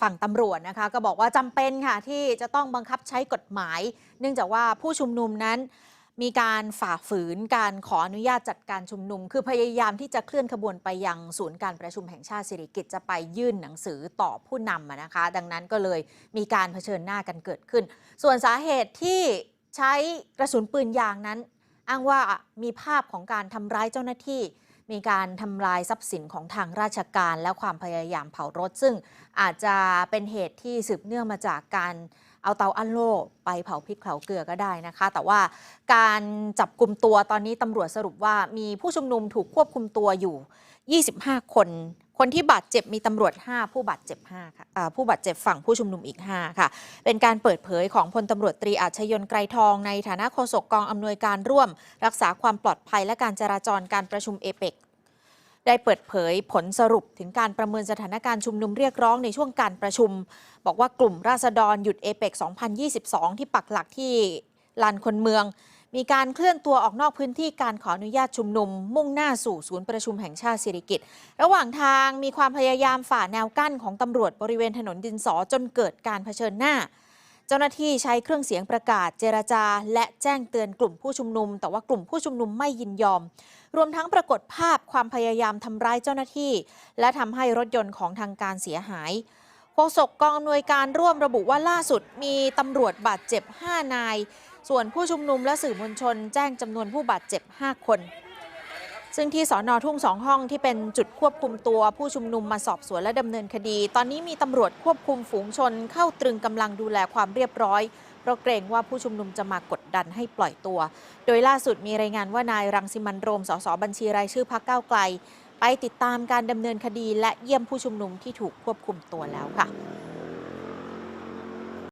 ฝั่งตำรวจนะคะก็บอกว่าจำเป็นค่ะที่จะต้องบังคับใช้กฎหมาย เนื่องจากว่าผู้ชุมนุมนั้น มีการฝ่าฝืนการขออนุญาตจัดการชุมนุม คือพยายามที่จะเคลื่อนขบวนไปยังศูนย์การประชุมแห่งชาติสิริกิติ์จะไปยื่นหนังสือต่อผู้นำนะคะ ดังนั้นก็เลยมีการเผชิญหน้ากันเกิดขึ้น ส่วนสาเหตุที่ใช้กระสุนปืนยางนั้น อ้างว่ามีภาพของการทำร้ายเจ้าหน้าที่ มีการทำลายทรัพย์สินของทางราชการ และความพยายามเผารถ ซึ่งอาจจะเป็นเหตุที่สืบเนื่องมาจากการเอาเตาอั้นโล่ไปเผาพริกเผาเกลือก็ได้นะคะ แต่ว่าการจับกลุ่มตัวตอนนี้ตำรวจสรุปว่ามีผู้ชุมนุมถูกควบคุมตัวอยู่ 25 คน คนที่บาดเจ็บมีตำรวจ 5 ผู้บาดเจ็บ5ค่ะผู้บาดเจ็บฝั่งผู้ชุมนุมอีก 5 ค่ะ เป็นการเปิดเผยของพลตำรวจตรีอาชยนไกรทองในฐานะโฆษกกองอำนวยการร่วม รักษาความปลอดภัยและการจราจรการประชุมเอเปกได้เปิดเผยผลสรุปถึงการประเมินสถานการณ์ชุมนุมเรียกร้องในช่วงการประชุม บอกว่ากลุ่มราษฎรหยุดเอเปก2022 ที่ปักหลักที่ลานคนเมือง มีการเคลื่อนตัวออกนอกพื้นที่การขออนุญาตชุมนุม มุ่งหน้าสู่ศูนย์ประชุมแห่งชาติสิริกิติ์ระหว่างทางมีความพยายามฝ่าแนวกั้นของตำรวจบริเวณถนนดินสอจนเกิดการเผชิญหน้า เจ้าหน้าที่ใช้เครื่องเสียงประกาศเจรจา และแจ้งเตือนกลุ่มผู้ชุมนุม แต่ว่ากลุ่มผู้ชุมนุมไม่ยินยอม รวมทั้งปรากฏภาพความพยายามทำร้ายเจ้าหน้าที่ และทำให้รถยนต์ของทางการเสียหาย โฆษกกองอำนวยการร่วมระบุว่าล่าสุดมีตำรวจบาดเจ็บ 5 นาย ส่วนผู้ชุมนุมและสื่อมวลชนแจ้งจำนวนผู้บาดเจ็บ 5 คน ซึ่งที่สอนอทุ่งสองห้องที่เป็นจุดควบคุมตัวผู้ชุมนุมมาสอบสวนและดำเนินคดี ตอนนี้มีตำรวจควบคุมฝูงชนเข้าตรึงกำลังดูแลความเรียบร้อยเพราะเกรงว่าผู้ชุมนุมจะมากดดันให้ปล่อยตัว โดยล่าสุดมีรายงานว่านายรังสิมันโรม สสบัญชีรายชื่อพักเก้าวไกล ไปติดตามการดำเนินคดีและเยี่ยมผู้ชุมนุมที่ถูกควบคุมตัวแล้วค่ะ